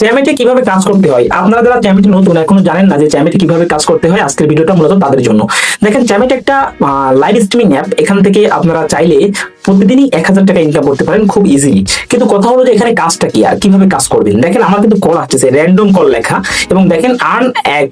চ্যামেটে কীভাবে কাজ করতে হয়? আপনারা যারা চ্যামেটে নতুন, এখনও জানেন না যে চ্যামেটে কীভাবে কাজ করতে হয়, আজকের ভিডিওটা মূলত তাদের জন্য। দেখেন চ্যামেট একটা লাইভ স্ট্রিমিং অ্যাপ এখান থেকে আপনারা চাইলে প্রতিদিনই এক হাজার টাকা ইনকাম করতে পারেন খুব ইজিলি কিন্তু কথা হলো যে এখানে কাজটা কি আর কীভাবে কাজ করবেন? দেখেন আমার কিন্তু কল আসতেছে র্যান্ডম কল লেখা এবং দেখেন আর্ন এক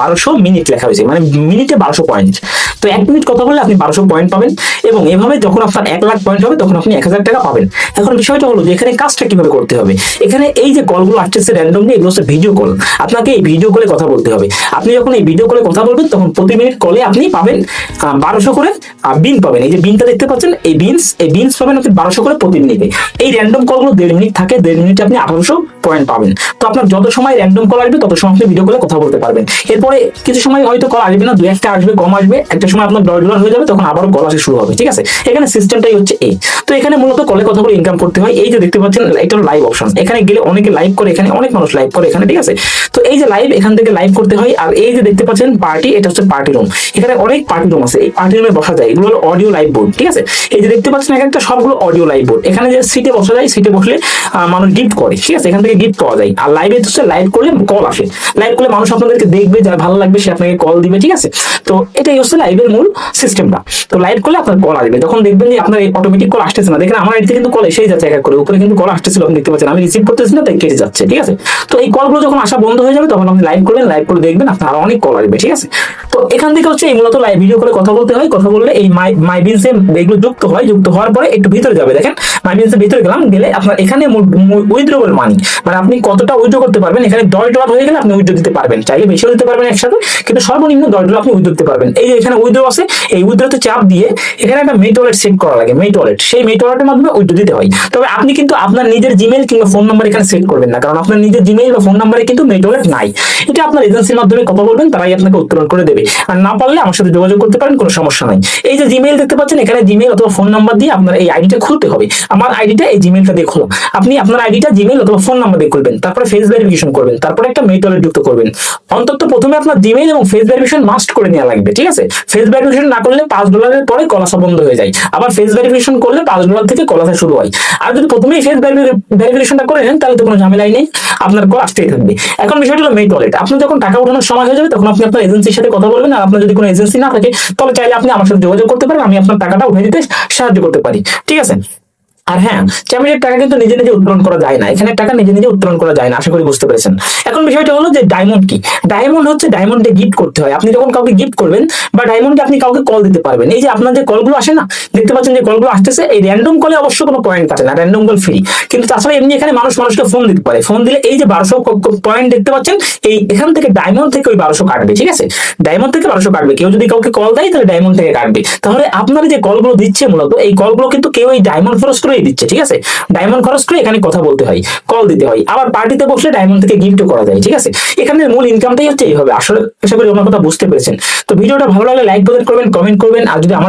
বারোশো মিনিট লেখা হয়েছে মানে মিনিটে বারোশো পয়েন্ট তো এক মিনিট কথা বললে আপনি বারোশো পয়েন্ট পাবেন এবং এভাবে যখন আপনার এক লাখ পয়েন্ট হবে তখন আপনি এক হাজার টাকা পাবেন। এখন বিষয়টা হলো যে এখানে কাজটা কীভাবে করতে হবে? এখানে এই যে কলগুলো আসতেছে র্যান্ডমলি এগুলো হচ্ছে ভিডিও কল আপনাকে এই ভিডিও কলে কথা বলতে হবে। আপনি যখন এই ভিডিও কলে কথা বলবেন, তখন প্রতি মিনিট কলে আপনি পাবেন বারোশো করে বিন পাবেন। এই যে বিনটা দেখতে পাচ্ছেন, এই বিনস এই বিনস পাবেন আপনি বারোশো করে প্রতি মিনিটে এই র্যান্ডম কলগুলো দেড় মিনিট থাকে, দেড় মিনিটে আপনি আঠারোশো পয়েন্ট পাবেন। তো আপনার যত সময় র্যান্ডম কল আসবে, তত সময় আপনি ভিডিও কলে কথা বলতে পারবেন। এরপরে কিছু সময় হয়তো কল আসবে না, দু একটা আসবে, কম আসবে, একটা সময় আপনার ডলার ডলার হয়ে যাবে, তখন আবারও কল আসা শুরু হবে, ঠিক আছে? এখানে সিস্টেমটাই হচ্ছে এই তো এখানে মূলত কলে কথা বলে ইনকাম করতে হয়। এই যে দেখতে পাচ্ছেন, এটা লাইভ অপশন এখানে গেলে অনেকে লাইভ করে, এখানে অনেক মানুষ লাইভ করে এখানে, ঠিক আছে? তো এই যে লাইভ এখান থেকে লাইভ করতে হয়। আর এই যে দেখতে পাচ্ছেন পার্টি এটা হচ্ছে পার্টি রুম এখানে অনেক পার্টি রুম আছে। এই পার্টি রুমে বসা যায়। এগুলো হলো অডিও লাইভ বোর্ড ঠিক আছে? এই যে দেখতে পাচ্ছেন এখানে একটা সবগুলো অডিও লাইভ বোর্ড এখানে যে সিটে বসা যায় সিটে বসলে মানুষ গিফট করে, ঠিক আছে? এখান থেকে গিফট পাওয়া যায়। আর লাইভে হচ্ছে লাইভ করলে কল আসে। লাইভ করলে মানুষ আপনাদেরকে দেখবে, যার ভালো লাগবে সে আপনাকে কল দিবে, ঠিক আছে? তো এটাই হচ্ছে লাইভের মূল সিস্টেমটা তো লাইভ করলে আপনার কল আসবে। যখন দেখবেন যে আপনার অটোমেটিক কল আসতেছে না, দেখেন আমার এদিকে কিন্তু কল এসেই যাচ্ছে এক করে। উপরে কিন্তু কল আসতেছিল, আপনি দেখতে পাচ্ছেন। আমি রিসিভ করতেছি না, তাই কেটে যাচ্ছে, ঠিক আছে? তো এই কলগুলো যখন আসা বন্ধ হয়ে যাবে, তখন আপনি লাইভ করবেন লাইভ করে দেখবেন, আপনার অনেক কল আসবে, ঠিক আছে? তো এখান থেকে হচ্ছে এই মূলত লাইভ ভিডিও করে কথা বলতে হয়। কথা বললে এই মাই মাই বিনসে এগুলো যুক্ত হয়। যুক্ত হওয়ার পরে একটু ভিতরে যাবে, দেখেন। মাই বিনসের ভিতরে গেলাম, গেলে আপনার এখানে উইথড্রোবল মানি। মানে আপনি কতটা উইথড্র করতে পারবেন, এখানে দশ ডলার হয়ে গেলে আপনি উইথড্র দিতে পারবেন। চাইলে বেশিও দিতে পারবেন একসাথে, কিন্তু সর্বনিম্ন দশ ডলার আপনি উইথড্র দিতে পারবেন। এই যে এখানে উইথড্র আছে, এই উইথড্রতে চাপ দিয়ে এখানে একটা মেট ওয়ালেট সেট করা লাগে মেট ওয়ালেট। সেই মেট ওয়ালেটের মাধ্যমে উইথড্র দিতে হয়। তবে আপনি কিন্তু আপনার নিজের জিমেল কিংবা ফোন নাম্বার এখানে সেট করবেন না, কারণ আপনার নিজের জিমেল বা ফোন নাম্বারে কিন্তু মেট ওয়ালেট নাই। এটা আপনার এজেন্সির মাধ্যমে কথা বলবেন, তারাই আপনাকে উত্তোলন করে দেবে। আর না পারলে আমার সাথে যোগাযোগ করতে পারেন, কোনো সমস্যা নাই। এই যে জিমেল দেখতে পাচ্ছেন, এখানে জিমেল অথবা ফোন নাম্বার দিয়ে আপনার এই আইডিটা খুলতে হবে। আমার আইডিটা এই জিমেলটা খুলুন আপনি আপনার আইডিটা জিমেল অথবা ফোন নাম্বার দিয়ে খুলবেন, তারপরে ফেস ভেরিফিকেশন করবেন, তারপরে একটা মেট ওয়ালেট যুক্ত করবেন। অন্তত প্রথমে আপনার জিমেল এবং ফেস ভেরিফিকেশন মাস্ট করে নেওয়া লাগবে, ঠিক আছে? ফেস ভেরিফিকেশন না করলে পাঁচ ডলারের পরে কলাসা বন্ধ হয়ে যায়। আবার ফেস ভেরিফিকেশন করলে পাঁচ ডলার থেকে কলাসা শুরু হয়। আর যদি প্রথমেই ফেস ভেরিফিকেশনটা করে নেন, তাহলে তো কোনো ঝামেলাই নেই, আপনার কল আসতেই থাকবে। এখন বিষয়টা হলো মেট ওয়ালেট আপনি যখন টাকা উঠানোর সময় হয়ে যাবে, তখন আপনি আপনার এজেন্সির সাথে কথা বলবেন, আর আপনার যদি কোনো এজেন্সি না থাকে, তাহলে চাইলে আপনি আমার সাথে যোগাযোগ করতে পারেন, আমি আপনার টাকাটা উঠে দিতে সাহায্য করতে পারি, ঠিক আছে? আর হ্যাঁ চ্যামেলের টাকা কিন্তু নিজে নিজে উত্তোলন করা যায় না। এখানে টাকা নিজে নিজে উত্তোলন করা যায় না, আশা করি বুঝতে পেরেছেন। এখন বিষয়টা হলো যে ডায়মন্ড কি? ডায়মন্ড হচ্ছে ডায়মন্ডে গিফট করতে হয়। আপনি যখন কাউকে গিফট করবেন বা ডায়মন্ডে আপনি কাউকে কল দিতে পারবেন। এই যে আপনার যে কলগুলো আসে না দেখতে পাচ্ছেন যে কলগুলো আসতেছে, এই র্যান্ডম কলে অবশ্য কোনো পয়েন্ট কাটে না র্যান্ডম কল ফ্রি কিন্তু তাছাড়া এমনি এখানে মানুষ মানুষকে ফোন দিতে পারে। ফোন দিলে এই যে বারোশো পয়েন্ট দেখতে পাচ্ছেন, এই এখান থেকে ডায়মন্ড থেকে ওই বারোশো কাটবে, ঠিক আছে? ডায়মন্ড থেকে বারোশো কাটবে। কেউ যদি কাউকে কল দেয়, তাহলে ডায়মন্ড থেকে কাটবে। তাহলে আপনার যে কলগুলো দিচ্ছে মূলত, এই কলগুলো কিন্তু কেউ এই ডায়মন্ড খরচ করেই দিচ্ছে, ঠিক আছে? ডায়মন্ড খরচ করে এখানে কথা বলতে হয় কল দিতে হয়। আবার পার্টিতে বসলে ডায়মন্ড থেকে গিফটও করা যায়, ঠিক আছে? এখানে মূল ইনকামটাই হচ্ছে এইভাবে। আসলে আশা করি আমার কথা বুঝতে পেরেছেন। তো ভিডিওটা ভালো লাগলে লাইক করবেন কমেন্ট করবেন, আর যদি আমার